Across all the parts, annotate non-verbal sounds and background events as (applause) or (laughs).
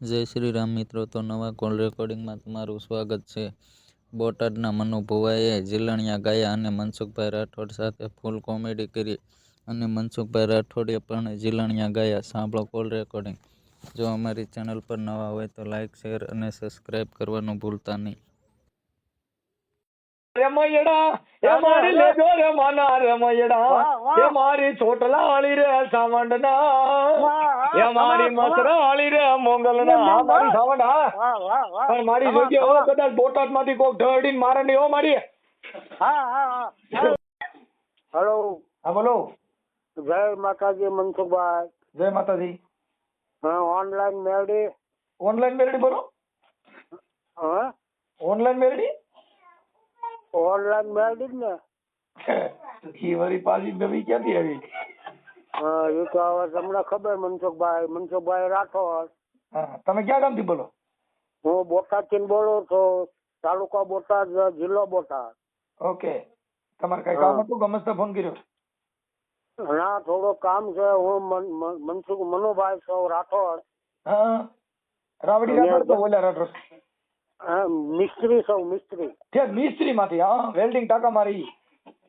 જય શ્રી રામ મિત્રો, તો નવા કોલ રેકોર્ડિંગમાં તમારું સ્વાગત છે. બોટાદના મનુ ભુવાએ જીલણિયા ગાયા અને મનસુખભાઈ રાઠોડ સાથે ફૂલ કોમેડી કરી અને મનસુખભાઈ રાઠોડે પણ જીલણિયા ગાયા. સાંભળો કોલ રેકોર્ડિંગ. જો અમારી ચેનલ પર નવા હોય તો લાઇક શેર અને સબસ્ક્રાઈબ કરવાનું ભૂલતા નહીં. રમૈયડા એ મારી લેજો રે માના રમૈયડા. એ મારી ચોટલા વાળી રે સાવંડના. એ મારી મસરા વાળી રે મોંગલના. મારી સાવંડ. પણ મારી જગ્યા હવે કદાચ બોટાદમાંથી કોક ઢળીને મારે નહીં હો મારી. હા હા હેલો. હા બોલો. જય માતાજી મનસુખભાઈ. જય માતાજી. હા ઓનલાઈન મેળવી. ઓનલાઈન મેલડી બોલો. હા? ઓનલાઈન મેલડી ઓનલાઈન મેળવી જ ને. ઈ વળી પાછી નવી ક્યાંથી આવી? હા એ તો હવે તમને ખબર મનસુખભાઈ મનસુખભાઈ રાઠોડ. હા તમે ક્યાં ગામથી બોલો? હું બોટાદથી બોલું છું તાલુકા બોટાદ જિલ્લો બોટાદ. ઓકે. તમારે કઈ કામ હતું ગમસ્તા ફોન કર્યો? ના થોડો કામ છે. હું મન- મન- મનસુખ મનુભાઈ છું રાઠોડ. હા રાવડી રાઠોડ તો બોલ્યા રાઠોડ હા, મિસ્ત્રી સૌ મિસ્ત્રી. ઠેક મિસ્ત્રી માંથી હા વેલ્ડિંગ ટાંકા મારી.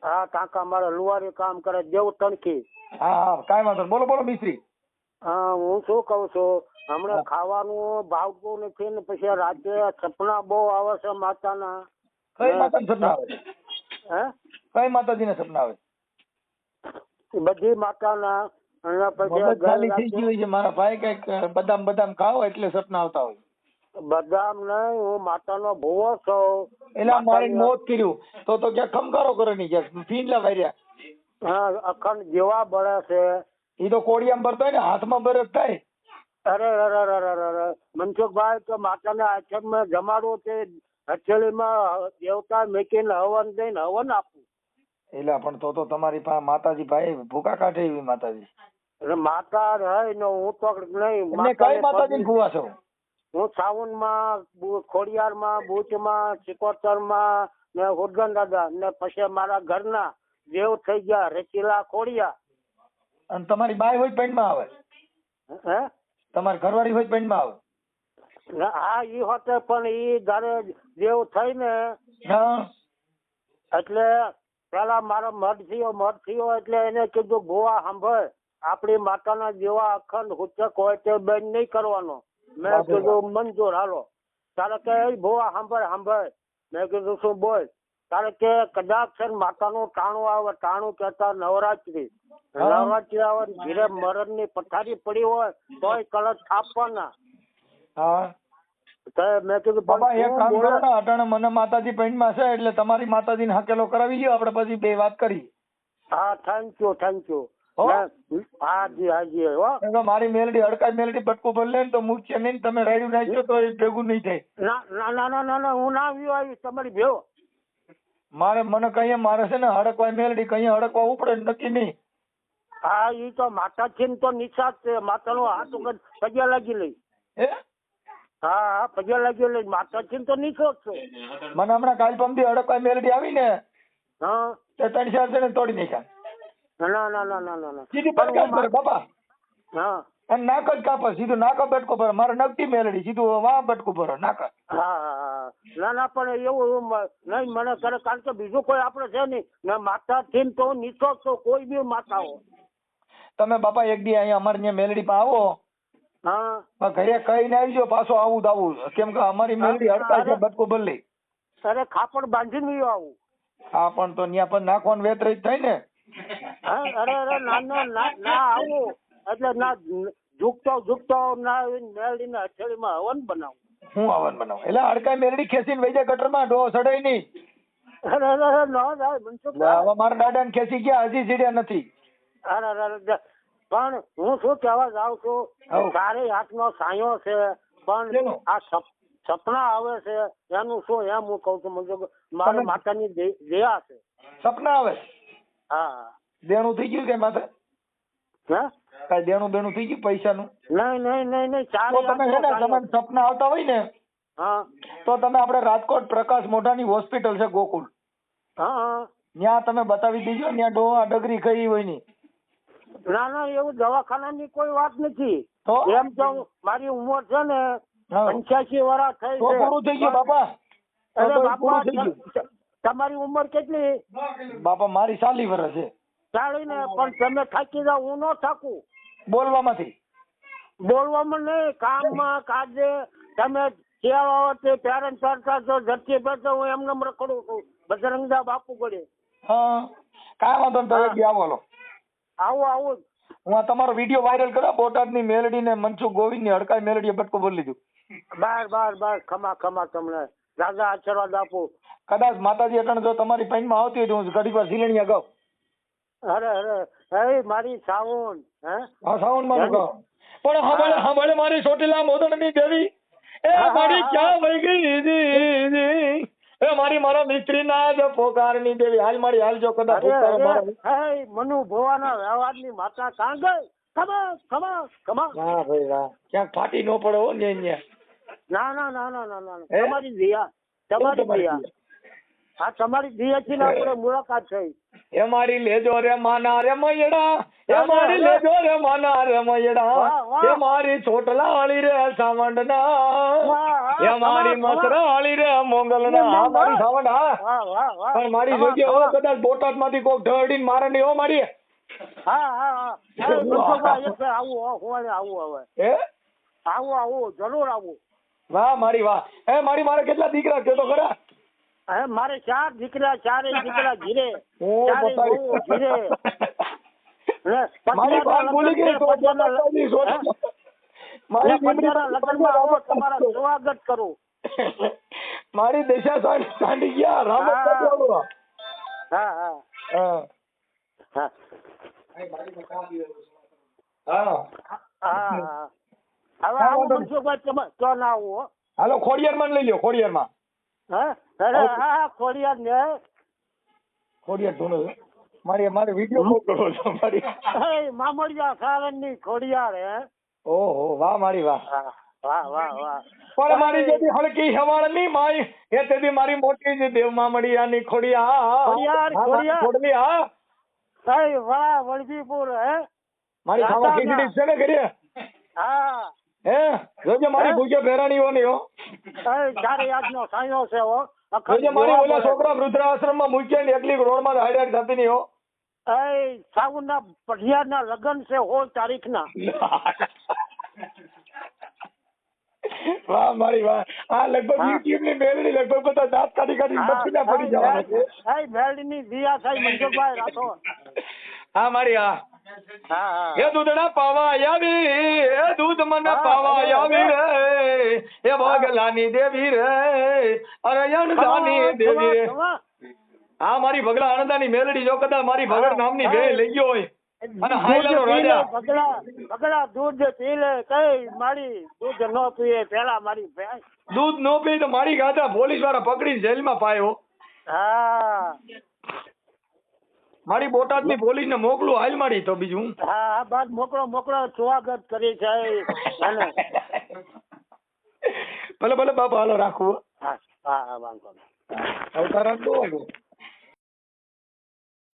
હા ટાંકા મારે લુવારી કામ કરે દેવ તણકી હા હા કાંઈ વાંધો નહીં. બોલો બોલો મિસ્ત્રી. હા હું શું કહું છું? હમણાં ખાવાનું ભાવતું નથી ને પછી રાતે સપના બહુ આવે છે માતાના. કઈ માતાને સપના આવે હે? કઈ માતાજીને સપના આવે એ બધી માતાના. અને પછી મગજ ખાલી થઈ ગઈ ગયું છે. મારા ભાઈ કંઈક બદામ બદામ ખાઓ એટલે સપના આવતા હોય. રાતે બદામ નહીં હું માતાનો ભૂવો છું. એટલે મારી મોત કર્યું. તો તો ક્યાંક ખમકારો કરે નહીં ક્યાંક ફીંડલા વાર્યા હા અખંડ જેવા બળે છે. એ તો કોડિયામાં ભરતો હોય ને હાથમાં ભરે થાય. અરે અરે અરે અરે અરે મનસુખભાઈ તો માતાના આશ્રમમાં જમાડવો છે. હથેળીમાં દેવતા મૂકીને હવન દઈને હવન આપવું એટલે પણ તો તો તમારી પાસે માતાજી ભાઈ ભૂકા કાઢે એવી માતાજી. એટલે માતા રહી ને હું તો નહીં કઈ માતાજી ભૂવા છો? હું સાવનમાં ખોડિયારમાં બુચમાં સિકોતરમાં ને હુરગન દાદા ને પછી મારા ઘરના દેવ થઈ ગયા રેચીલા ખોડિયા. અને તમારી બાય હોય પેન્ટમાં આવે? હે? તમારી ઘરવાળી હોય પેન્ટમાં આવે? હા ઈ હોતે પણ ઈ જયારે દેવ થઈ ને એટલે પેલા મારો મઢ થયો મઢ થયો એટલે એને કીધું ગોવા સાંભળ આપણી માતાના જેવા અખંડ હુચક હોય તે બેન નહીં કરવાનો. મેં કીધું મંજૂર હાલો. તારે કે ભોવા સાંભળ સાંભળ મેં કીધું શું બોલ? તારે કે કદાચ છે માતાનું ટાણું આવે ટાણું કહેતા નવરાત્રી. નવરાત્રી આવે ઘીરે મરણની પથારી પડી હોય તોય કલશ આપવાના. હા. મેં કીધું બાબા એક કામ કરો ને અટાણે મને માતાજી પેન્ટમાં છે એટલે તમારી માતાજીને હાકેલો કરાવી લ્યો આપણે પછી બે વાત કરી. હા થેન્ક યુ થેન્ક યુ હો? હાજી હા. મારી મેલડી હડકાઈ મેલડી બટકું ભરી લે ને તો મૂકશે નહીં તમે રાડ્યું નાખશો તો એ ભેગું નહીં થાય. ના ના ના ના ના હું ના આવ્યો આવી તમારી ભેવો મારે મને કહીએ મારે છે ને હડકવાય મેલડી કહીએ હડકવા ઉપડે નક્કી નહીં. હા એ તો માતા છે ને તો નિશાદ છે માતાનો હાથ ઉપર પગે લાગી લઈ. હે? હા હા પગે લાગી લઈ માતા છે ને તો નિશાળ છે. મને હમણાં કાલ પમથી હડકવાય મેલડી આવી ને હા. તે ત્રણ ચાર જણે તોડી નાખ્યા. ના ના ના ના ના ના. સીધી હું કરે બાપા. હા. અને નાક જ કાપે સીધું નાક બટકો પર મારે નકટી મેલડી સીધું વા બટકું પર નાક હા. ના ના પણ એવું નહીં મને કરે કારણ કે બીજું કોઈ આપણે છે નહીં. ને માતા છે તો નીચો છો કોઈ બી માતાઓ તમે બાપા એક દી અહીંયા અમારે મેલડી માં આવો. હા. ઘરે ઘરે કહીને આવજો પાછો આવું આવું કેમ કે અમારી મેલડી હડતા છે બટકો બદલી અરે ખાપડ બાંધીને ને આવું. હા પણ તો ત્યાં પણ નાખવાનું વેતરી જ થાય ને. અરે અરે ના ના ના ના આવું. એટલે ના ઝૂકતો ઝૂકતો ના મેળીને હથેળીમાં હવન બનાવું. હું હવન બનાવું? એટલે હડકાઈ મેલડી ખેંચીને વૈજા જાય ગટરમાં ડો સડાય નહીં. અરે અરે અરે ના ના એટલે હવે મારા દાદા ને ખેંચી ગયા હજી જીડ્યા નથી. અરે અરે. પણ હું શું કહેવા જાઉં છું. તારી હાથનો સાયો છે પણ આ સપ- સપના આવે છે એનું શું એમ હું કહું છું? મારી માતાની દયા છે. સપના આવે? હા. દેણું થઈ ગયું કે માથે? હે? કઈ દેણું બેણું થઈ ગયું પૈસાનું? નહીં નહીં નહીં નહીં તો તમે છે ને તમને સપના આવતા હોય ને હા. તો તમે આપણે રાજકોટ પ્રકાશ મોઢાની હોસ્પિટલ છે ગોકુળ. હા ત્યાં તમે બતાવી દેજો ત્યાં ડોહા ડગરી કઈ હોયની. ના ના એવું દવાખાનાની કોઈ વાત નથી. તો? એમ તો મારી ઉંમર છે ને. પંચ્યાસી વર્ષ થઈ તો છે. પૂરું થઈ ગયું બાપા. અરે તમારી ઉંમર કેટલી? બાપા મારી સાલી વર્ષ છે. ચાલી ને પણ તમે થાકી જાવ હું ન થાકું. બોલવામાંથી? બોલવામાં નહીં કામમાં કાજે. તમે કેવા પેરેન્ટ કરતા છો ઝટકી પડતો હું એમને રખડું છું. બજરંગદા બાપુ ગળે હા કાંઈ વાંધો નહીં તમે આવો આવો આવું આવું. હું તમારો વીડિયો વાયરલ કર્યો બોટાદની મેલડી ને મનસુ ગોવિંદની હડકાઈ મેલડીએ બટકો બોલી લીધું બાર બાર બાર ખમા ખમા તમને. રાજા આશીર્વાદ આપો. કદાચ માતાજી અટણ જો તમારી પૈનમાં આવતી હોય તો હું ઘડી વાર ઝીલણીયા ગાઉં. અરે અરે હે મારી સાવન હે? આ સાવનમાં ગાઉં પણ સાંભળે સાંભળે મારી ચોટીલા મોદણની દેવી. એ મારી ક્યાં વહી ગઈ. એ મારી મારા મિસ્ત્રી ના જ પોકારની દેવી. હાલ મારી હાલ જો કદા પોકાર મારા હે મનુ ભોવાના વ્યવહારની માતા કાં ગઈ? કમા ખમા કમા વાહ ભાઈ વાહ. ક્યાં ફાટી નો પડે હો. ના ના ના ના ના ના. ના. તમારી દિયા તમારી દિયા. હા તમારી દિયાથી ને આપણે મુલાકાત થઈ. એ મારી લેજો રે માના રે મયડા એ મારી લેજો રે માના રે મયડા. એ મારી છોટલાળી રે સાવંડના એ મારી મસરા વાળી રે મોંગલના આ મારી. સાવંડ હા. પણ મારી જગ્યા હો કદાચ બોટાદમાંથી કોક ઢળીને મારે નહીં હો મારી. હા હા હા. (laughs) આવું હો, આવું હવે. હે? આવું આવું જરૂર આવું. વાહ મારી વાહ. એ મારી મારે કેટલા દીકરા છે તો ખરા? હે મારે ચાર દીકરા ચારે દીકરા ઘીરે ઘીરે. મારી વાત ભૂલી ગઈ તો છે, પતિયાના બોટાદની લગ્ન- સોચ. હે? મારી ને લગ્નમાં આવો તમારા સ્વાગત કરું. મારી દેશા સાંડી સાંડી ગયા. રામ હા. હા હા. હા. હા. હવે આવું વાંધો મનસુખભાઈ તમે? તો ના આવું હો. હાલો ખોડિયાર માં લઈ લ્યો ખોડિયાર માં હા? હા ખોડિયાર ને. ખોડિયાર. મારી મારે વીડિયો મોકલો છો મારી. ની ખોડિયાર હે? ઓહો વાહ મારી વાહ. વાહ વાહ વાહ. પણ મારી જેથી હલકી હવાળની માય એ તેથી મારી મોટી જે દેવ મામડિયાની ખોડિયા ખોડિયાર, હા, મારી ખોડિયાર. ખોડલી વાહ વળજીપુર હે? મારી ખાવા ખીચડી છે ને કરીએ હા. હે? જોજે મારી? ભૂજે ભેરાણીઓ ની હો હે યાદ નો સાયો છે હો? જોજે મારી ઓલા છોકરા વૃદ્ધાશ્રમમાં મૂક્યા ને એકલી રોડમાં હાઈડ હાઈડ થતી ની હો. હે સાવનના પઢિયારના લગ્ન છે હોળ તારીખના. (laughs) વાહ મારી વાહ. આ લગભગ. યુટ્યુબની મેળવી લગભગ બધા દાંત કાઢી કાઢી બચીના પડી જવાના છે. હે મેળની દિયા સાહેબ મંજુભાઈ રાઠોડ. (laughs) હા મારી હા. એ દૂધડા પાવા આવી એ દૂધ મને પાવા આવી. રે. એ ભગલાની દેવી રે. અરે અણદાની દેવી રે. હા મારી ભગલા અણદાની મેલડી જો કદાચ મારી ભગત નામની. ભેળ લઈ ગયો હોય. અને હાઈલાનો રાજા. ભગલા ભગલા દૂધ પીલે કઈ મારી દૂધ ન પીએ પેલા મારી ભેંસ. દૂધ નો પી તો મારી ગાધા પોલીસવાળા પકડી જેલમાં પાયો. હા. મારી બોટાદની પોલીસ ને મોકલું હાલ મારી તો બીજું. હા હા બાદ મોકલો મોકલો સ્વાગત કરી છે. ભલે ભલે બાપા હાલો રાખવું હા. હા વાંધો નહીં. અવતારણ તો